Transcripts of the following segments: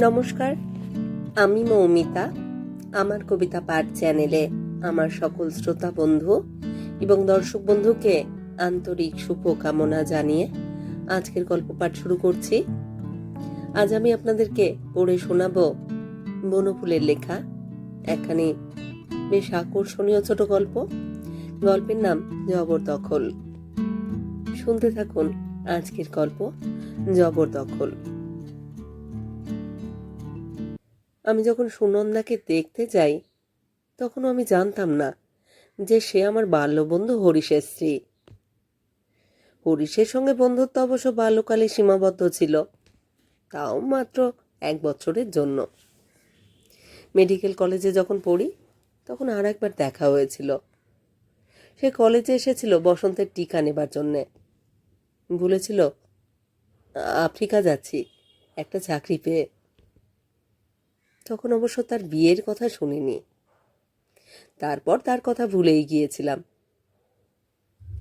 নমস্কার, আমি মৌমিতা। আমার কবিতা পাঠ চ্যানেলে আমার সকল শ্রোতা বন্ধু এবং দর্শক বন্ধুকে আন্তরিক শুভকামনা জানিয়ে আজকের গল্প পাঠ শুরু করছি। আজ আমি আপনাদেরকে পড়ে শোনাব বনফুলের লেখা। একখানি বেশ আকর্ষণীয় ছোট গল্প। গল্পের নাম জবরদখল শুনতে থাকুন আজকের গল্প জবরদখল আমি যখন সুনন্দাকে দেখতে যাই তখন আমি জানতাম না যে সে আমার বাল্যবন্ধু হরিশের স্ত্রী। হরিশের সঙ্গে বন্ধুত্ব অবশ্য বাল্যকালে সীমাবদ্ধ ছিল, তাও মাত্র এক বছরের জন্য। মেডিকেল কলেজে যখন পড়ি, তখন আর একবার দেখা হয়েছিল। সে কলেজে এসেছিল বসন্তের টিকা নেবার জন্যে। বলেছিল আফ্রিকা যাচ্ছি, একটা চাকরি পেয়ে। তখন অবশ্য তার বিয়ের কথা শুনিনি। তারপর তার কথা ভুলেই গিয়েছিলাম।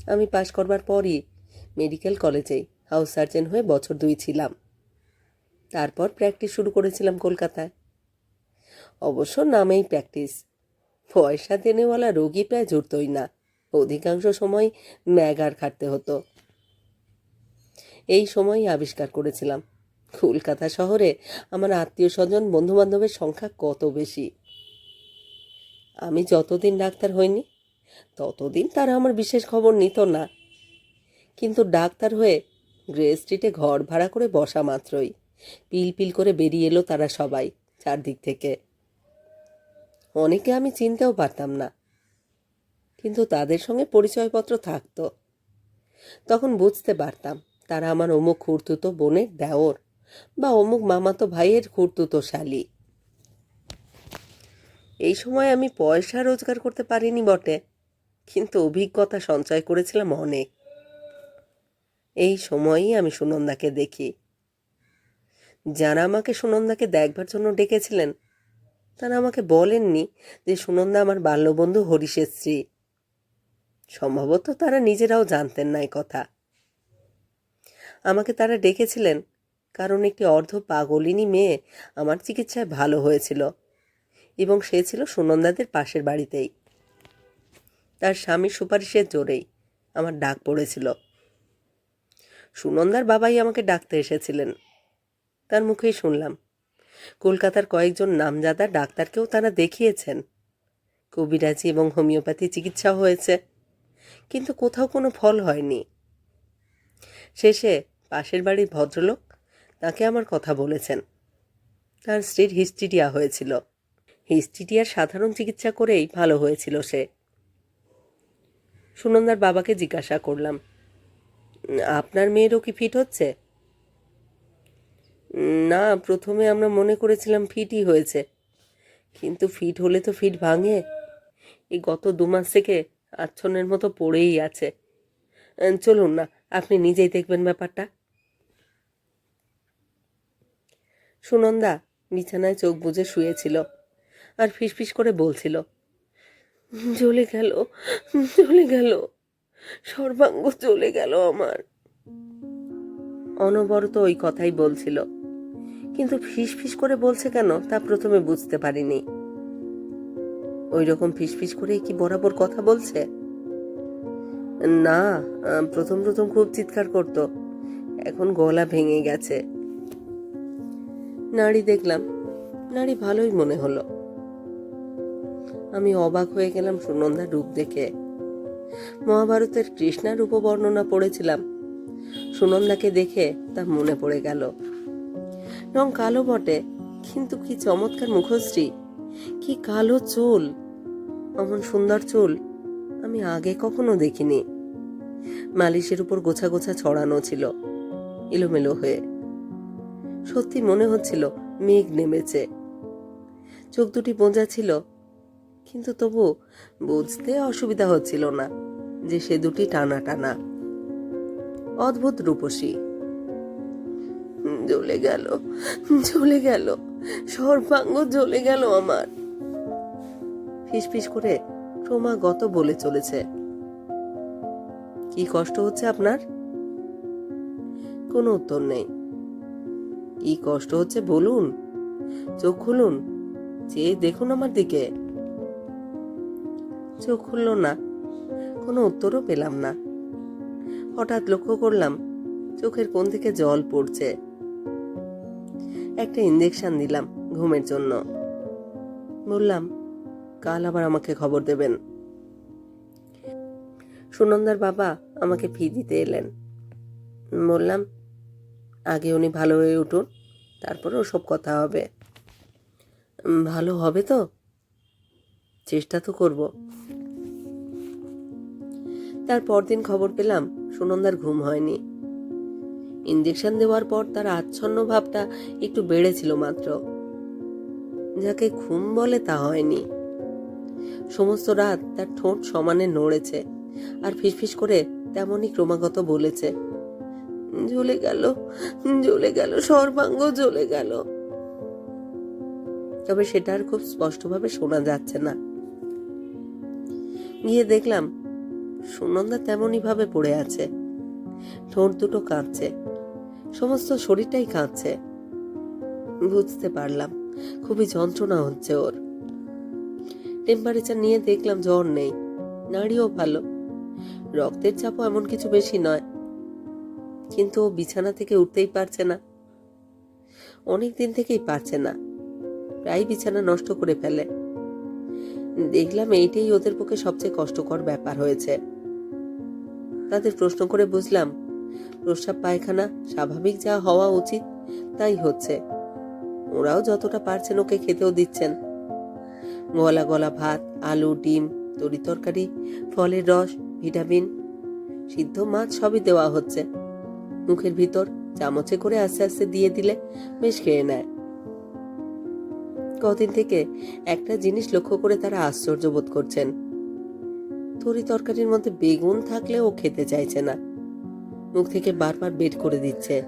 আমি পাশ করবার পরই মেডিকেল কলেজেই হাউস সার্জন হয়ে বছর দুই ছিলাম। তারপর প্র্যাকটিস শুরু করেছিলাম কলকাতায়। অবশ্য নামেই প্র্যাকটিস। পয়সা দেনেওয়ালা রোগী প্রায় জুটতই না। অধিকাংশ সময় ম্যাগার খাটতে হতো। এই সময়ই আবিষ্কার করেছিলাম। কলকাতা শহরে আমার আত্মীয় স্বজন বন্ধু বান্ধবের সংখ্যা কত বেশি? আমি যতদিন ডাক্তার হইনি, ততদিন তারা আমার বিশেষ খবর নিত না। কিন্তু ডাক্তার হয়ে গ্রে স্ট্রিটে ঘর ভাড়া করে বসা মাত্রই। পিল পিল করে বেরিয়ে এলো তারা সবাই চারদিক থেকে। অনেকে আমি চিনতেও পারতাম না, কিন্তু তাদের সঙ্গে পরিচয়পত্র থাকতো। তখন বুঝতে পারতাম তারা আমার অমুক খুঁড়তুতো বোনের দেওর। বা অমুক মামাতো ভাইয়ের খুঁড়তুতো শালি এই সময় আমি পয়সা রোজগার করতে পারিনি বটে, কিন্তু অভিজ্ঞতা সঞ্চয় করেছিলাম অনেক। এই সময়ই আমি সুনন্দাকে দেখি। যারা আমাকে সুনন্দাকে দেখবার জন্য ডেকেছিলেন, তারা আমাকে বলেননি যে সুনন্দা আমার বাল্যবন্ধু হরিশের স্ত্রী সম্ভবত তারা নিজেরাও জানতেন না কথা। আমাকে তারা ডেকেছিলেন কারণ একটি অর্ধ পাগলিনী মেয়ে আমার চিকিৎসায় ভালো হয়েছিল এবং সে ছিল সুনন্দাদের পাশের বাড়িতেই। তার স্বামীর সুপারিশের জোরেই আমার ডাক পড়েছিল। সুনন্দার বাবাই আমাকে ডাকতে এসেছিলেন। তার মুখেই শুনলাম, কলকাতার কয়েকজন নামজাদা ডাক্তারকেও তারা দেখিয়েছেন। কবিরাজি এবং হোমিওপ্যাথি চিকিৎসা হয়েছে, কিন্তু কোথাও কোনো ফল হয়নি। শেষে পাশের বাড়ির ভদ্রলোক তাকে আমার কথা বলেছেন। তার স্ত্রীর হিস্টিডিয়া হয়েছিল। হিস্টিডিয়ার সাধারণ চিকিৎসা করেই ভালো হয়েছিল সে। সুনন্দার বাবাকে জিজ্ঞাসা করলাম, আপনার মেয়েরও কি ফিট হচ্ছে? না, প্রথমে আমরা মনে করেছিলাম ফিটই হয়েছে। কিন্তু ফিট হলে তো ফিট ভাঙে। এই গত দু মাস থেকে আচ্ছন্নের মতো পড়েই আছে। চলুন না, আপনি নিজেই দেখবেন ব্যাপারটা। সুনন্দা বিছানায় চোখ বুজে শুয়েছিল আর ফিসফিস করে বলছিল, জ্বলে গেল জ্বলে গেল, সর্বাঙ্গ চলে গেল আমার। অনবরত ওই কথাই বলছিল, কিন্তু ফিসফিস করে বলছে কেন তা প্রথমে বুঝতে পারিনি। ওই রকম ফিসফিস করে কি বরাবর কথা বলছে? না, প্রথম প্রথম খুব চিৎকার করত, এখন গলা ভেঙে গেছে। নাড়ি দেখলাম, নাড়ি ভালোই মনে হলো। আমি অবাক হয়ে গেলাম সুনন্দার রূপ দেখে। মহাভারতের কৃষ্ণার রূপ বর্ণনা পড়েছিলাম। সুনন্দাকে দেখে তা মনে পড়ে গেল। রং কালো বটে, কিন্তু কি চমৎকার মুখশ্রী, কি কালো চুল, অমন সুন্দর চুল আমি আগে কখনো দেখিনি। মালিশের উপর গোছা গোছা ছড়ানো ছিল, এলোমেলো হয়ে। সত্যি মনে হচ্ছিল মেঘ নেমেছে। চোখ দুটি বোঝা ছিল, কিন্তু তবু বুঝতে অসুবিধা হচ্ছিল না যে সে দুটি টানা টানা অদ্ভুত রূপসী। জ্বলে গেল জ্বলে গেল, সর্বাঙ্গ জ্বলে গেল আমার। ফিসফিস করে ক্রমাগত বলে চলেছে, কি কষ্ট হচ্ছে আপনার? কোনো উত্তর নেই। কি কষ্ট হচ্ছে বলুন। চোখ খুলুন। চেয়ে দেখুন আমার দিকে। চোখ খুলল না। কোনো উত্তরও পেলাম না। হঠাৎ লক্ষ্য করলাম, চোখের কোন থেকে জল পড়ছে। একটা ইঞ্জেকশন দিলাম ঘুমের জন্য। বললাম, কাল আবার আমাকে খবর দেবেন। সুনন্দার বাবা আমাকে ফি দিতে এলেন। বললাম আগে উনি ভালো হয়ে উঠুন, তারপরে ওসব কথা হবে। ভালো হবে তো? চেষ্টা তো করব। তার পরদিন খবর পেলাম সুনন্দার ঘুম হয়নি। ইঞ্জেকশন দেওয়ার পর তার আচ্ছন্ন ভাবটা একটু বেড়েছিল মাত্র। যাকে ঘুম বলে তা হয়নি। সমস্ত রাত তার ঠোঁট সমানে নড়েছে আর ফিসফিস করে তেমনই ক্রমাগত বলেছে। জ্বলে গেল জ্বলে গেল, সর্বাঙ্গ জ্বলে গেল। তবে সেটা আর খুব স্পষ্টভাবে শোনা যাচ্ছে না। গিয়ে দেখলাম, সুনন্দা তেমনই ভাবে পড়ে আছে। ঠোঁট দুটো কাঁদছে সমস্ত শরীরটাই কাঁদছে বুঝতে পারলাম, খুবই যন্ত্রণা হচ্ছে ওর। টেম্পারেচার নিয়ে দেখলাম জ্বর নেই, নাড়িও ভালো। রক্তের চাপও এমন কিছু বেশি নয়। কিন্তু ও বিছানা থেকে উঠতেই পারছে না। অনেক দিন থেকেই পারছে না। প্রায় বিছানা নষ্ট করে ফেলে। দেখলাম এইটাই ওদের পক্ষে সবচেয়ে কষ্টকর ব্যাপার হয়েছে। তাদের প্রশ্ন করে বুঝলাম, প্রস্রাব পায়খানা স্বাভাবিক যা হওয়া উচিত তাই হচ্ছে। ওরাও যতটা পারছেন ওকে খেতেও দিচ্ছেন। গলা গলা ভাত, আলু, ডিম, তরি তরকারি, ফলের রস, ভিটামিন, সিদ্ধ মাছ সবই দেওয়া হচ্ছে। মুখের ভিতর চামচে করে আস্তে আস্তে দিয়ে দিলে বেশ খেয়ে নেয়। কদিন থেকে একটা জিনিস লক্ষ্য করে তারা আশ্চর্য বোধ করছেন। তরি তরকারির মধ্যে বেগুন থাকলেও ও খেতে চাইছে না। মুখ থেকে বারবার বের করে দিচ্ছে।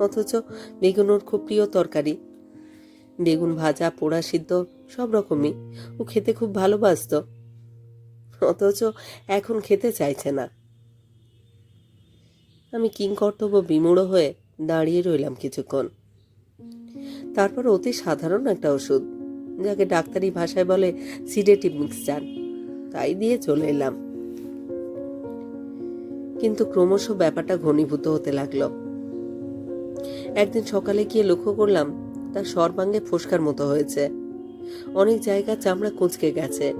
অথচ বেগুন ওর খুব প্রিয় তরকারি। বেগুন ভাজা, পোড়া সিদ্ধ সব রকমই। ও খেতে খুব ভালোবাসত। অথচ এখন খেতে চাইছে না। আমি কিংকর্তব্য বিমূঢ় হয়ে দাঁড়িয়ে রইলাম কিছুক্ষণ। তারপর অতি সাধারণ একটা ওষুধ, যাকে ডাক্তারি ভাষায় বলে সিডেটিভ মিক্সচার। তাই দিয়ে চলে এলাম। কিন্তু ক্রমশ ব্যাপারটা ঘনীভূত হতে লাগল। একদিন সকালে গিয়ে লক্ষ্য করলাম, তার সর্বাঙ্গে ফোসকার মতো হয়েছে। অনেক জায়গা চামড়া কুঁচকে গেছে।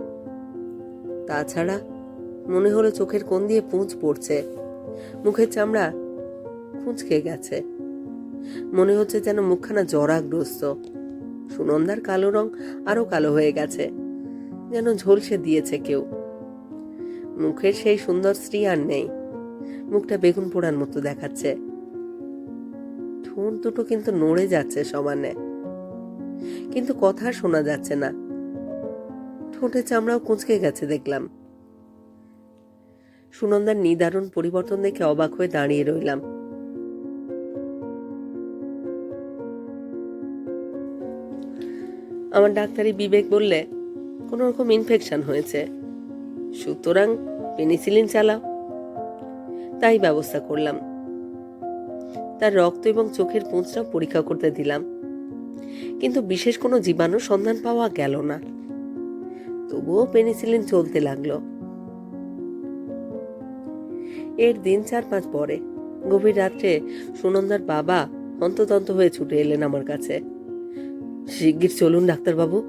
তাছাড়া মনে হলো চোখের কোন দিয়ে পুঁজ পড়ছে। মুখের চামড়া কুঁচকে গেছে। মনে হচ্ছে যেন মুখখানা জরাগ্রস্ত। সুনন্দার কালো রং আরও কালো হয়ে গেছে। যেন ঝলসে দিয়েছে কেউ। মুখের সেই সুন্দর স্ত্রী আর নেই। মুখটা বেগুন পোড়ার মতো দেখাচ্ছে। ঠোঁট দুটো কিন্তু নড়ে যাচ্ছে সমানে। কিন্তু কথা শোনা যাচ্ছে না। ঠোঁটের চামড়াও কুঁচকে গেছে দেখলাম। সুনন্দার নিদারুণ পরিবর্তন দেখে অবাক হয়ে দাঁড়িয়ে রইলাম। আমার ডাক্তারি বিবেক বললে কোনো রকম ইনফেকশন হয়েছে। সুতরাং পেনিসিলিন চালাও। তাই ব্যবস্থা করলাম। তার রক্ত এবং চোখের পুঁজটাও পরীক্ষা করতে দিলাম। কিন্তু বিশেষ কোনো জীবাণু সন্ধান পাওয়া গেল না। তবুও পেনিসিলিন চলতে লাগল। এর দিন চার পাঁচ পরে। গভীর রাত্রে সুনন্দার বাবা অন্ততন্ত হয়ে ছুটে এলেন আমার কাছে। শিগগির চলুন, ডাক্তারবাবু।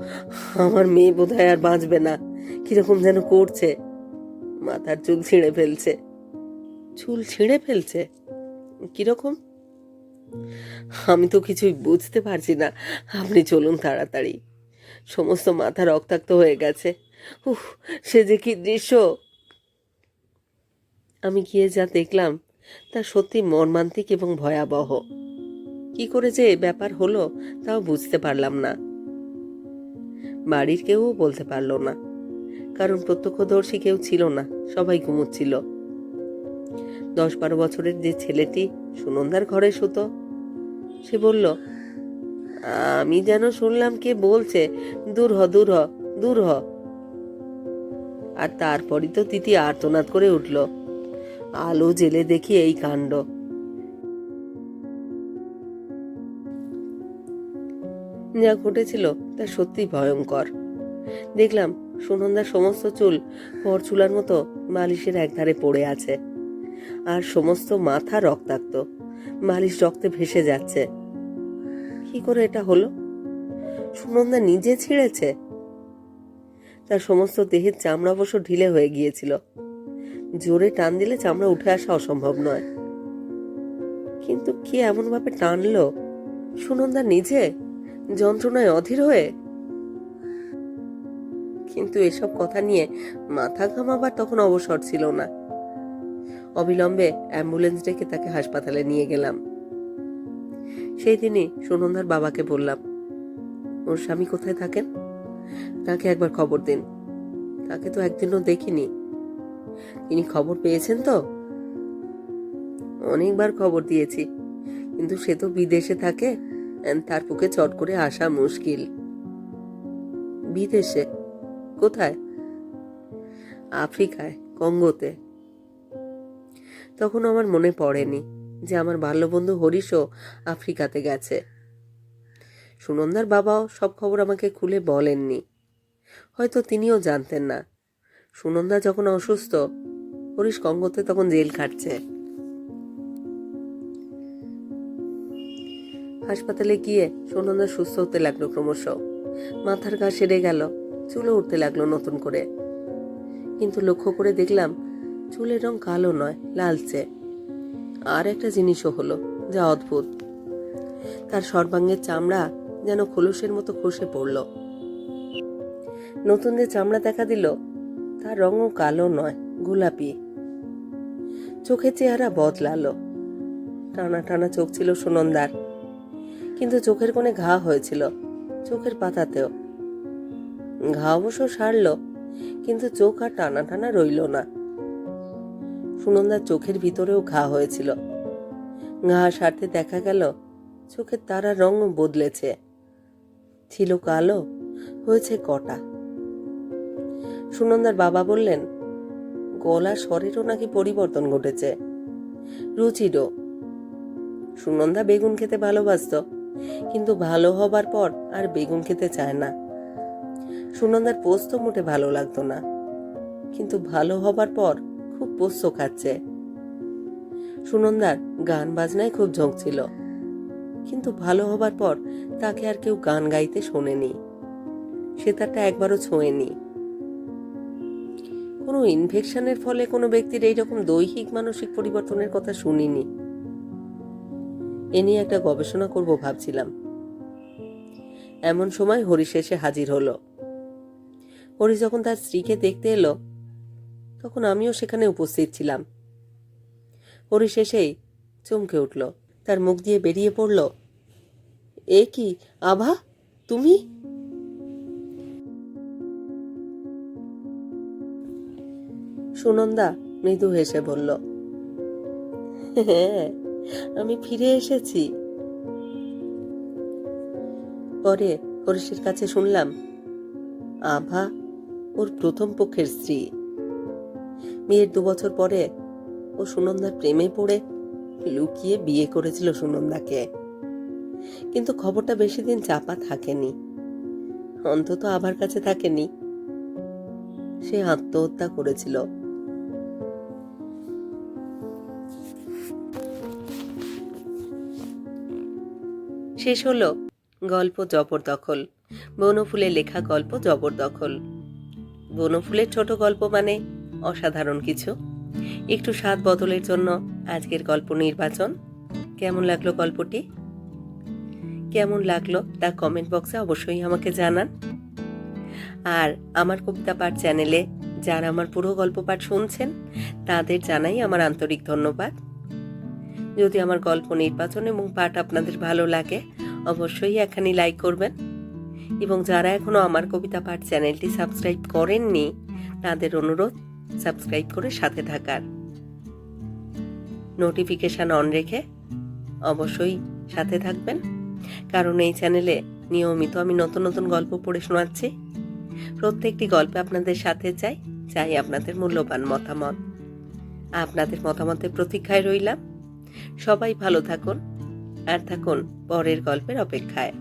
আমার মেয়ে বোধহয় আর বাঁচবে না। কীরকম যেন করছে। মাথার চুল ছিঁড়ে ফেলছে। চুল ছিঁড়ে ফেলছে? কীরকম? আমি তো কিছুই বুঝতে পারছি না। আপনি চলুন তাড়াতাড়ি। সমস্ত মাথা রক্তাক্ত হয়ে গেছে। উহ সে যে কি দৃশ্য! আমি গিয়ে যা দেখলাম, তা সত্যি মর্মান্তিক এবং ভয়াবহ। কি করে যে ব্যাপার হলো, তাও বুঝতে পারলাম না। বাড়ির কেউ বলতে পারল না। কারণ প্রত্যক্ষদর্শী কেউ ছিল না, সবাই ঘুমোচ্ছিল। দশ বারো বছরের যে ছেলেটি সুনন্দার ঘরে শুতো, সে বলল, আমি যেন শুনলাম কে বলছে, দূর হ দূর হ দূর হ। আর তারপরই তো তিতি আর্তনাদ করে উঠল। আলো জেলে দেখি এই কাণ্ড। যা ঘটেছিল তা সত্যি ভয়ঙ্কর। দেখলাম সুনন্দার সমস্ত চুল পরচুলার মতো মালিশের একধারে পড়ে আছে। আর সমস্ত মাথা রক্তাক্ত মালিশ রক্তে ভেসে যাচ্ছে। কি করে এটা হলো? সুনন্দা নিজে ছিঁড়েছে? তার সমস্ত দেহের চামড়া অবশ্য ঢিলে হয়ে গিয়েছিল। জোরে টান দিলে চামড়া উঠে আসা অসম্ভব নয়। কিন্তু কে এমনভাবে টানল? সুনন্দা নিজে যন্ত্রণায় অধীর হয়ে। কিন্তু এসব কথা নিয়ে মাথা ঘামাবার তখন অবসর ছিল না। অবিলম্বে অ্যাম্বুলেন্স ডেকে তাকে হাসপাতালে নিয়ে গেলাম। সেই দিনই সুনন্দার বাবাকে বললাম, ওর স্বামী কোথায় থাকেন? তাকে একবার খবর দিন। তাকে তো একদিনও দেখিনি। তিনি খবর পেয়েছেন তো? অনেকবার খবর দিয়েছি। কিন্তু সে তো বিদেশে থাকে তার পক্ষে চট করে আসা মুশকিল। বিদেশে? কোথায়? আফ্রিকায়, কঙ্গোতে। তখন আমার মনে পড়েনি যে আমার বাল্যবন্ধু হরিশও আফ্রিকাতে গেছে। সুনন্দার বাবাও সব খবর আমাকে খুলে বলেননি। হয়তো তিনিও জানতেন না। সুনন্দা যখন অসুস্থ, হরিশ কঙ্গোতে তখন জেল খাটছে। হাসপাতালে গিয়ে সুনন্দা সুস্থ হতে লাগল ক্রমশ। মাথার ঘা সেরে গেল চুলে উঠতে লাগল নতুন করে। কিন্তু লক্ষ্য করে দেখলাম, চুলের রং কালো নয়, লালচে। আর একটা জিনিসও হলো, যা অদ্ভুত। তার সর্বাঙ্গের চামড়া যেন খোলসের মতো খসে পড়ল। নতুন যে চামড়া দেখা দিল তার রঙও কালো নয়, গোলাপি। চোখের চেহারা বদলালো। টানা টানা চোখ ছিল সুনন্দার, কিন্তু চোখের কোণে ঘা হয়েছিল, চোখের পাতাতেও। ঘা অবশ্য সারল, কিন্তু চোখ আর টানা টানা রইল না। সুনন্দার চোখের ভিতরেও ঘা হয়েছিল। ঘা সারতে দেখা গেল, চোখের তারা রঙও বদলেছে। ছিল কালো, হয়েছে কটা। সুনন্দার বাবা বললেন, গলা স্বরেরও নাকি পরিবর্তন ঘটেছে। রুচিরও। সুনন্দা বেগুন খেতে ভালোবাসত, কিন্তু ভালো হবার পর আর বেগুন খেতে চায় না। সুনন্দার পোস্ত মোটে ভালো লাগতো না, কিন্তু ভালো হবার পর খুব পোস্ত খাচ্ছে। সুনন্দার গান বাজনায় খুব ঝোঁক ছিল, কিন্তু ভালো হবার পর তাকে আর কেউ গান গাইতে শোনেনি। সে তারটা একবারও ছোঁয়নি। কোনো ইনফেকশনের ফলে কোনো ব্যক্তির এইরকম দৈহিক, মানসিক পরিবর্তনের কথা শুনিনি। এ নিয়ে একটা গবেষণা করব ভাবছিলাম। এমন সময় হরিশ এসে হাজির হলো। হরিশ যখন তার স্ত্রীকে দেখতে এলো, তখন আমিও সেখানে উপস্থিত ছিলাম। হরিশ এসেই চমকে উঠল, তার মুখ দিয়ে বেরিয়ে পড়ল। এ কি, আভা, তুমি? সুনন্দা মৃদু হেসে বলল হ্যাঁ আমি ফিরে এসেছি। পরে হরিশের কাছে শুনলাম, আভা, ওর প্রথম পক্ষের স্ত্রী। বিয়ের দু বছর পরে ও সুনন্দার প্রেমে পড়ে লুকিয়ে বিয়ে করেছিল সুনন্দাকে। কিন্তু খবরটা বেশি দিন চাপা থাকেনি। অন্তত আবার কাছে থাকেনি। সে আত্মহত্যা করেছিল। শেষ হলো গল্প জবরদখল বনফুলের লেখা গল্প জবরদখল বনফুলের ছোট গল্প মানে অসাধারণ কিছু। একটু স্বাদ বদলের জন্য আজকের গল্প নির্বাচন। কেমন লাগল গল্পটি? কেমন লাগল তা কমেন্ট বক্সে অবশ্যই আমাকে জানান। আর আমার কবিতা পাঠ চ্যানেলে যারা আমার পুরো গল্প পাঠ শুনছেন, তাদের জানাই আমার আন্তরিক ধন্যবাদ। যদি আমার গল্প নির্বাচন এবং পাঠ আপনাদের ভালো লাগে, অবশ্যই এখানে লাইক করবেন। এবং যারা এখনও আমার কবিতা পাঠ চ্যানেলটি সাবস্ক্রাইব করেননি, তাদের অনুরোধ সাবস্ক্রাইব করে সাথে থাকার। নোটিফিকেশান অন রেখে অবশ্যই সাথে থাকবেন। কারণ এই চ্যানেলে নিয়মিত আমি নতুন নতুন গল্প পড়ে শোনাচ্ছি। প্রত্যেকটি গল্পে আপনাদের সাথে চাই চাই আপনাদের মূল্যবান মতামত। আপনাদের মতামতের প্রতীক্ষায় রইলাম। সবাই ভালো থাকুন আর থাকুন পরের গল্পের অপেক্ষায়।